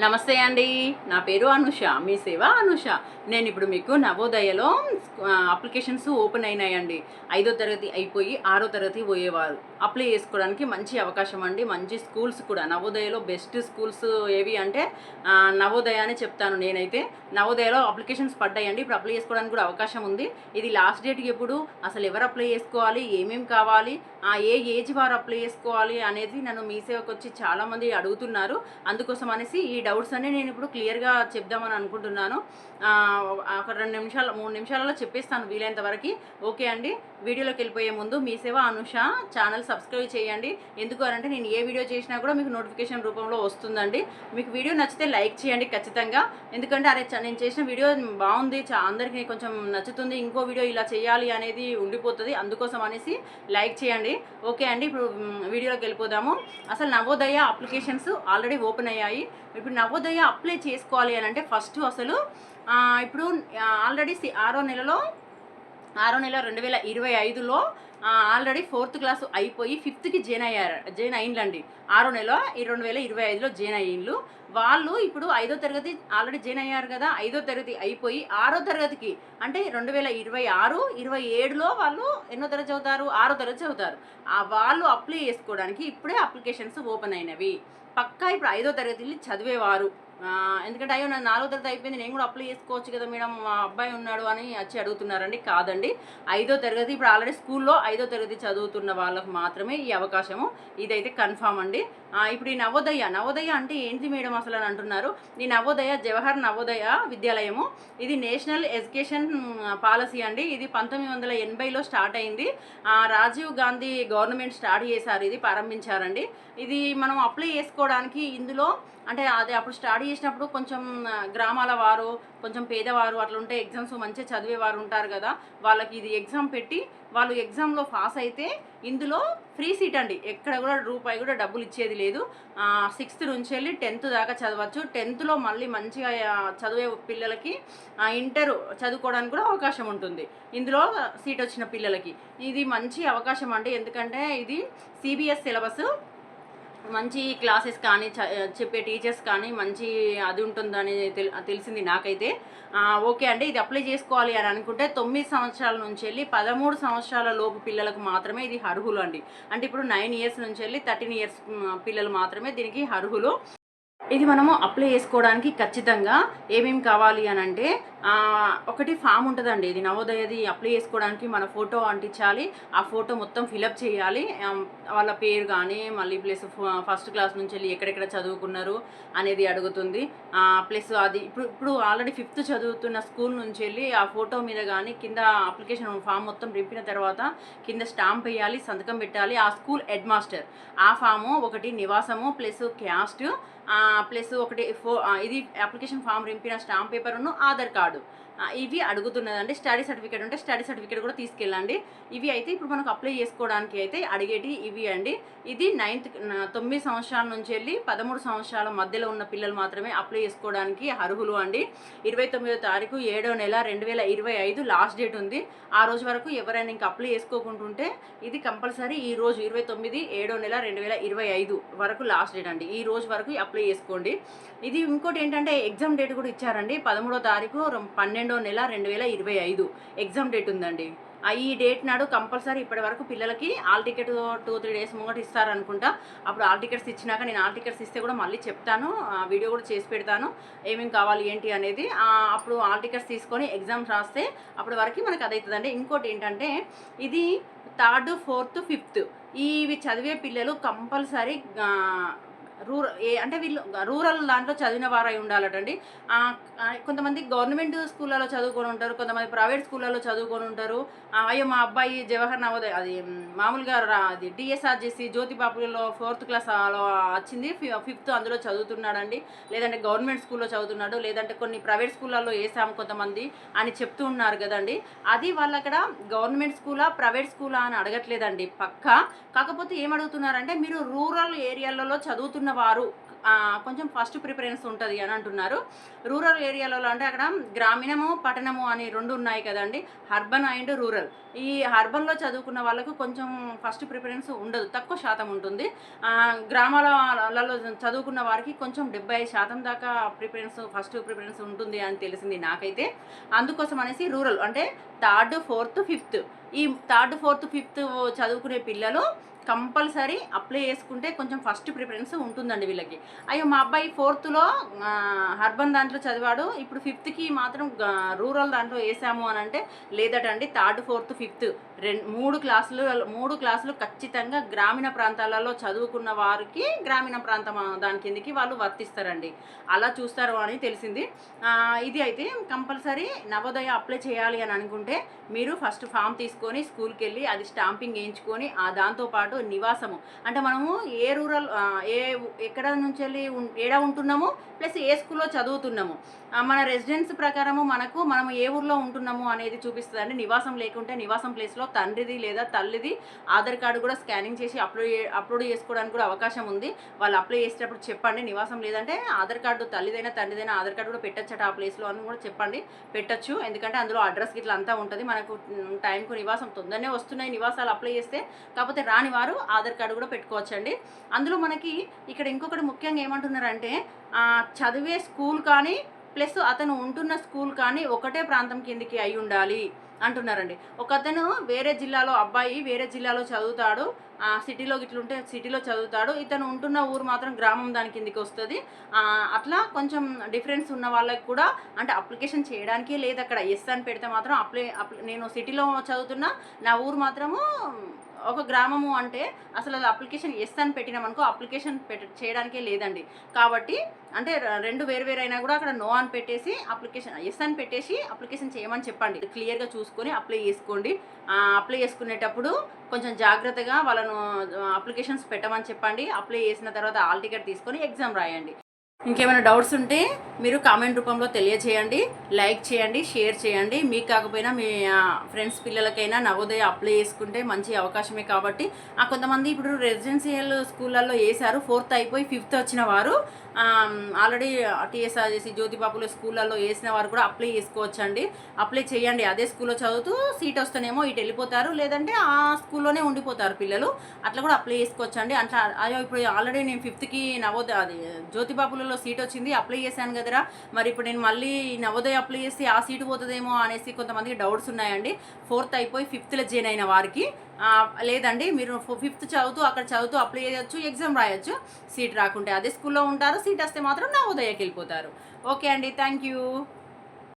నమస్తే అండి. నా పేరు అనుష మీ సేవ అనుష. నేను ఇప్పుడు మీకు నవోదయలో అప్లికేషన్స్ ఓపెన్ అయినాయండి. ఐదో తరగతి అయిపోయి ఆరో తరగతి పోయేవారు. అప్లై చేసుకోవడానికి మంచి అవకాశం అండి. మంచి స్కూల్స్ కూడా. నవోదయలో బెస్ట్ స్కూల్స్ ఏవి అంటే నవోదయ అని చెప్తాను నేనైతే. నవోదయలో అప్లికేషన్స్ పడ్డాయండి. ఇప్పుడు అప్లై చేసుకోవడానికి కూడా అవకాశం ఉంది. ఇది లాస్ట్ డేట్కి ఎప్పుడు? అసలు ఎవరు అప్లై చేసుకోవాలి? ఏమేమి కావాలి? ఆ, ఏ ఏజ్ వారు అప్లై చేసుకోవాలి అనేది నన్ను మీ సేవకు వచ్చి చాలామంది అడుగుతున్నారు. అందుకోసం అనేసి ఈ డౌట్స్ అన్ని నేను ఇప్పుడు క్లియర్గా చెప్దామని అనుకుంటున్నాను. ఒక రెండు నిమిషాలు మూడు నిమిషాలలో చెప్పేస్తాను వీలైనంత వరకు. ఓకే అండి. వీడియోలోకి వెళ్ళిపోయే ముందు మీ సేవ అనుష ఛానల్ సబ్స్క్రైబ్ చేయండి. ఎందుకు అంటే నేను ఏ వీడియో చేసినా కూడా మీకు నోటిఫికేషన్ రూపంలో వస్తుందండి. మీకు వీడియో నచ్చితే లైక్ చేయండి ఖచ్చితంగా. ఎందుకంటే అరే చ- నేను చేసిన వీడియో బాగుంది చా అందరికీ కొంచెం నచ్చుతుంది ఇంకో వీడియో ఇలా చేయాలి అనేది ఉండిపోతుంది. అందుకోసం అనేసి లైక్ చేయండి. ఓకే అండి. ఇప్పుడు వీడియోలోకి వెళ్ళిపోదాము. అసలు నవోదయ అప్లికేషన్స్ ఆల్రెడీ ఓపెన్ అయ్యాయి. ఇప్పుడు నవోదయ అప్లై చేసుకోవాలి అని అంటే ఫస్ట్ అసలు ఇప్పుడు ఆల్రెడీ ఆరో నెలలో ఆరో నెల రెండు వేల ఇరవై ఐదులో ఆల్రెడీ ఫోర్త్ క్లాస్ అయిపోయి ఫిఫ్త్కి జాయిన్ అయ్యారు జాయిన్ అయిందండి ఆరో నెల ఈ రెండు వేల ఇరవై ఐదులో జాయిన్ అయ్యిండ్లు. వాళ్ళు ఇప్పుడు ఐదో తరగతి ఆల్రెడీ జాయిన్ అయ్యారు కదా ఐదో తరగతి అయిపోయి ఆరో తరగతికి అంటే రెండు వేల ఇరవై ఆరు ఇరవై ఏడులో వాళ్ళు ఎన్నో తరగతి చదువుతారు ఆరో తరగతి చదువుతారు. వాళ్ళు అప్లై చేసుకోవడానికి ఇప్పుడే అప్లికేషన్స్ ఓపెన్ అయినవి. పక్కా ఇప్పుడు ఐదో తరగతి వెళ్ళి చదివేవారు. ఎందుకంటే అయ్యో నా నాలుగో తరగతి అయిపోయింది నేను కూడా అప్లై చేసుకోవచ్చు కదా మేడం మా అబ్బాయి ఉన్నాడు అని వచ్చి అడుగుతున్నారండి. కాదండి ఐదో తరగతి ఇప్పుడు ఆల్రెడీ స్కూల్లో ఐదో తరగతి చదువుతున్న వాళ్ళకు మాత్రమే ఈ అవకాశము. ఇదైతే కన్ఫామ్ అండి. ఇప్పుడు ఈ నవోదయ నవోదయ అంటే ఏంటి మేడం అసలు అని అంటున్నారు? ఈ నవోదయ జవహర్ నవోదయ విద్యాలయము. ఇది నేషనల్ ఎడ్యుకేషన్ పాలసీ అండి. ఇది పంతొమ్మిది వందల ఎనభైలో స్టార్ట్ అయింది. రాజీవ్ గాంధీ గవర్నమెంట్ స్టార్ట్ చేశారు ఇది ప్రారంభించారండి. ఇది మనం అప్లై చేసుకోవడానికి ఇందులో అంటే అదే అప్పుడు స్టార్ట్ చేసినప్పుడు కొంచెం గ్రామాల వారు కొంచెం పేదవారు అట్లా ఉంటే ఎగ్జామ్స్ మంచిగా చదివేవారు ఉంటారు కదా. వాళ్ళకి ఇది ఎగ్జామ్ పెట్టి వాళ్ళు ఎగ్జామ్లో పాస్ అయితే ఇందులో ఫ్రీ సీట్ అండి. ఎక్కడ కూడా రూపాయి కూడా డబ్బులు ఇచ్చేది లేదు. సిక్స్త్ నుంచి వెళ్ళి టెన్త్ దాకా చదవచ్చు. టెన్త్లో మళ్ళీ మంచిగా చదివే పిల్లలకి ఇంటర్ చదువుకోవడానికి కూడా అవకాశం ఉంటుంది. ఇందులో సీట్ వచ్చిన పిల్లలకి. ఇది మంచి అవకాశం అండి. ఎందుకంటే ఇది సిబిఎస్ సిలబస్. మంచి క్లాసెస్ కానీ చ- చెప్పే టీచర్స్ కానీ మంచి అది ఉంటుందని తెల్ తెలిసింది నాకైతే. ఓకే అండి ఇది అప్లై చేసుకోవాలి అని అనుకుంటే తొమ్మిది సంవత్సరాల నుంచి వెళ్ళి పదమూడు సంవత్సరాల లోపు పిల్లలకు మాత్రమే ఇది అర్హులు అండి. అంటే ఇప్పుడు నైన్ ఇయర్స్ నుంచి వెళ్ళి థర్టీన్ ఇయర్స్ పిల్లలు మాత్రమే దీనికి అర్హులు. ఇది మనము అప్లై చేసుకోవడానికి ఖచ్చితంగా ఏమేమి కావాలి అని అంటే ఒకటి ఫామ్ ఉంటుందండి. ఇది నవోదయది అప్లై చేసుకోవడానికి మన ఫోటో అంటించాలి. ఆ ఫోటో మొత్తం ఫిలప్ చేయాలి. వాళ్ళ పేరు కానీ మళ్ళీ ప్లస్ ఫస్ట్ క్లాస్ నుంచి వెళ్ళి ఎక్కడెక్కడ చదువుకున్నారు అనేది అడుగుతుంది. ప్లస్ అది ఇప్పుడు ఇప్పుడు ఆల్రెడీ ఫిఫ్త్ చదువుతున్న స్కూల్ నుంచి వెళ్ళి ఆ ఫోటో మీద కానీ కింద అప్లికేషన్ ఫామ్ మొత్తం నింపిన తర్వాత కింద స్టాంప్ వేయాలి సంతకం పెట్టాలి. ఆ స్కూల్ హెడ్ మాస్టర్ ఆ ఫాము ఒకటి నివాసము ప్లస్ క్యాస్ట్ ప్లస్ ఒకటి ఫో ఇది అప్లికేషన్ ఫామ్ రింపిన స్టాంప్ పేపర్ను ఆధార్ కార్డు. ఇవి అడుగుతున్నదండి స్టడీ సర్టిఫికేట్ ఉంటే స్టడీ సర్టిఫికేట్ కూడా తీసుకెళ్ళండి. ఇవి అయితే ఇప్పుడు మనకు అప్లై చేసుకోవడానికి అయితే అడిగేటి ఇవి అండి. ఇది నైన్త్ తొమ్మిది సంవత్సరాల నుంచి వెళ్ళి పదమూడు సంవత్సరాల మధ్యలో ఉన్న పిల్లలు మాత్రమే అప్లై చేసుకోవడానికి అర్హులు అండి. ఇరవై తొమ్మిదో తారీఖు ఏడో నెల రెండు వేల ఇరవై ఐదు లాస్ట్ డేట్ ఉంది. ఆ రోజు వరకు ఎవరైనా ఇంకా అప్లై చేసుకోకుంటుంటే ఇది కంపల్సరీ ఈ రోజు ఇరవై తొమ్మిది ఏడో నెల రెండు వేల ఇరవై ఐదు వరకు లాస్ట్ డేట్ అండి. ఈ రోజు వరకు అప్లై చేసుకోండి. ఇది ఇంకోటి ఏంటంటే ఎగ్జామ్ డేట్ కూడా ఇచ్చారండి. పదమూడో తారీఖు పన్నెండు పన్నెండో నెల రెండు వేల ఇరవై ఐదు. ఎగ్జామ్ డేట్ ఉందండి. ఆ ఈ డేట్ నాడు కంపల్సరీ ఇప్పటి వరకు పిల్లలకి hall ticket two three days ముంగట ఇస్తారనుకుంటా. అప్పుడు ఆల్ టికెట్స్ ఇచ్చినాక నేను ఆల్ టికెట్స్ ఇస్తే కూడా మళ్ళీ చెప్తాను. వీడియో కూడా చేసి పెడతాను. ఏమేమి కావాలి ఏంటి అనేది. అప్పుడు ఆల్ టికెట్స్ తీసుకొని ఎగ్జామ్స్ రాస్తే అప్పటి వరకు మనకు అదవుతుందండి ఇంకోటి ఏంటంటే ఇది థర్డ్ ఫోర్త్ ఫిఫ్త్. ఇవి చదివే పిల్లలు కంపల్సరీ రూరల్ ఏ అంటే వీళ్ళు రూరల్ దాంట్లో చదివిన వారై ఉండాలటండి. కొంతమంది గవర్నమెంట్ స్కూళ్ళలో చదువుకొని ఉంటారు కొంతమంది ప్రైవేట్ స్కూళ్ళలో చదువుకొని ఉంటారు. అయ్యో మా అబ్బాయి జవహర్ నవోదయ అది మామూలుగా అది డిఎస్ఆర్జేసి జ్యోతిబాబులో ఫోర్త్ క్లాస్లో వచ్చింది ఫిఫ్త్ అందులో చదువుతున్నాడండి. లేదంటే గవర్నమెంట్ స్కూల్లో చదువుతున్నాడు లేదంటే కొన్ని ప్రైవేట్ స్కూళ్ళల్లో వేసాము కొంతమంది అని చెప్తూ ఉన్నారు కదండి. అది వాళ్ళు అక్కడ గవర్నమెంట్ స్కూలా ప్రైవేట్ స్కూలా అని అడగట్లేదండి పక్క. కాకపోతే ఏమడుగుతున్నారంటే మీరు రూరల్ ఏరియాలలో చదువుతున్న వారు కొంచెం ఫస్ట్ ప్రిఫరెన్స్ ఉంటుంది అని అంటున్నారు. రూరల్ ఏరియాలో అంటే అక్కడ గ్రామీణము పట్టణము అని రెండు ఉన్నాయి కదండి. అర్బన్ అండ్ రూరల్ ఈ అర్బన్లో చదువుకున్న వాళ్ళకు కొంచెం ఫస్ట్ ప్రిఫరెన్స్ ఉండదు తక్కువ శాతం ఉంటుంది. గ్రామాలలో చదువుకున్న వారికి కొంచెం డెబ్బై శాతం దాకా ప్రిఫరెన్స్ ఫస్ట్ ప్రిఫరెన్స్ ఉంటుంది అని తెలిసింది నాకైతే. అందుకోసం అనేసి రూరల్ అంటే థర్డ్ ఫోర్త్ ఫిఫ్త్ ఈ థర్డ్ ఫోర్త్ ఫిఫ్త్ చదువుకునే పిల్లలు కంపల్సరీ అప్లై చేసుకుంటే కొంచెం ఫస్ట్ ప్రిఫరెన్స్ ఉంటుందండి వీళ్ళకి. అయ్యో మా అబ్బాయి ఫోర్త్లో అర్బన్ దాంట్లో చదివాడు. ఇప్పుడు ఫిఫ్త్కి మాత్రం రూరల్ దాంట్లో వేసాము అని అంటే లేదట అండి థర్డ్ ఫోర్త్ ఫిఫ్త్. రెండు మూడు క్లాసులు మూడు క్లాసులు ఖచ్చితంగా గ్రామీణ ప్రాంతాలలో చదువుకున్న వారికి గ్రామీణ ప్రాంతం దాని కిందకి వాళ్ళు వర్తిస్తారండి. అలా చూస్తారు అని తెలిసింది. ఇది అయితే కంపల్సరీ నవోదయ అప్లై చేయాలి అని అనుకుంటే మీరు ఫస్ట్ ఫామ్ తీసుకొని స్కూల్కి వెళ్ళి అది స్టాంపింగ్ వేయించుకొని ఆ దాంతోపాటు నివాసము. అంటే మనము ఏ రూరల్ ఏ ఎక్కడ నుంచి నుంచి ఏడ ఉంటున్నాము ప్లస్ ఏ స్కూల్లో చదువుతున్నాము. మన రెసిడెన్స్ ప్రకారము మనకు మనం ఏ ఊర్లో ఉంటున్నాము అనేది చూపిస్తుందండి. నివాసం లేకుంటే నివాసం ప్లేస్లో తండ్రిది లేదా తల్లిది ఆధార్ కార్డు కూడా స్కానింగ్ చేసి అప్లోడ్ అప్లోడ్ చేసుకోవడానికి కూడా అవకాశం ఉంది. వాళ్ళు అప్లై చేసేటప్పుడు చెప్పండి. నివాసం లేదంటే ఆధార్ కార్డు తల్లిదైనా తండ్రిదైనా ఆధార్ కార్డు కూడా పెట్టచ్చట ఆ ప్లేస్లో అని కూడా చెప్పండి. పెట్టచ్చు. ఎందుకంటే అందులో అడ్రస్ ఇట్లా అంతా ఉంటుంది. మనకు టైంకు నివాసం తొందరనే వస్తున్నాయి. నివాసాలు అప్లై చేస్తే కాకపోతే రాని వారు ఆధార్ కార్డు కూడా పెట్టుకోవచ్చండి. అందులో మనకి ఇక్కడ ఇంకొకటి ముఖ్యంగా ఏమంటున్నారంటే చదివే స్కూల్ కానీ ప్లస్ అతను ఉంటున్న స్కూల్ కానీ ఒకటే ప్రాంతం కిందికి అయి ఉండాలి. అంటున్నారండి. ఒక అతను వేరే జిల్లాలో అబ్బాయి వేరే జిల్లాలో చదువుతాడు. సిటీలో ఇట్లుంటే సిటీలో చదువుతాడు. ఇతను ఉంటున్న ఊరు మాత్రం గ్రామం దాని కిందికి వస్తుంది. అట్లా కొంచెం డిఫరెన్స్ ఉన్న వాళ్ళకి కూడా అంటే అప్లికేషన్ చేయడానికే లేదు అక్కడ. ఎస్ అని పెడితే మాత్రం అప్లై నేను సిటీలో చదువుతున్నా నా ఊరు మాత్రము ఒక గ్రామము అంటే అసలు అది అప్లికేషన్ ఎస్ అని పెట్టినామనుకో అప్లికేషన్ పెట్ చేయడానికే లేదండి. కాబట్టి అంటే రెండు వేరు వేరైనా కూడా అక్కడ నో అని పెట్టేసి అప్లికేషన్ ఎస్ అని పెట్టేసి అప్లికేషన్ చేయమని చెప్పండి. క్లియర్గా చూసుకొని అప్లై చేసుకోండి. అప్లై చేసుకునేటప్పుడు కొంచెం జాగ్రత్తగా వాళ్ళను అప్లికేషన్స్ పెట్టమని చెప్పండి. అప్లై చేసిన తర్వాత ఆల్ టికెట్ తీసుకొని ఎగ్జామ్ రాయండి. ఇంకేమైనా డౌట్స్ ఉంటే మీరు కామెంట్ రూపంలో తెలియచేయండి లైక్ చేయండి షేర్ చేయండి. మీకు కాకపోయినా మీ ఫ్రెండ్స్ పిల్లలకైనా నవోదయ అప్లై చేసుకుంటే మంచి అవకాశమే కాబట్టి ఆ కొంతమంది ఇప్పుడు రెసిడెన్షియల్ స్కూళ్ళల్లో వేశారు. ఫోర్త్ అయిపోయి ఫిఫ్త్ వచ్చిన వారు ఆల్రెడీ టీఎస్ఆర్ చేసి జ్యోతిబాబుల స్కూళ్ళల్లో వేసిన వారు కూడా అప్లై చేసుకోవచ్చు అండి అప్లై చేయండి. అదే స్కూల్లో చదువుతూ సీట్ వస్తేనేమో ఇటు వెళ్ళిపోతారు. లేదంటే ఆ స్కూల్లోనే ఉండిపోతారు పిల్లలు. అట్లా కూడా అప్లై చేసుకోవచ్చు అండి అట్లా అయ్యో ఇప్పుడు ఆల్రెడీ నేను ఫిఫ్త్కి నవోదయ అది జ్యోతిబాబులలో సీట్ వచ్చింది అప్లై చేశాను కదరా. మరి ఇప్పుడు నేను మళ్ళీ నవోదయ అప్లై చేస్తే ఆ సీటు పోతుందేమో అనేసి కొంతమందికి డౌట్స్ ఉన్నాయండి. ఫోర్త్ అయిపోయి ఫిఫ్త్లో జాయిన్ అయిన వారికి లేదండి మీరు ఫిఫ్త్ చదువుతూ అక్కడ చదువుతూ అప్లై చేయొచ్చు ఎగ్జామ్ రాయొచ్చు సీట్ రాకుంటే అదే స్కూల్లో ఉంటారు సీట్ వస్తే మాత్రం నా ఉదయకి వెళ్ళిపోతారు. ఓకే అండి థ్యాంక్ యూ.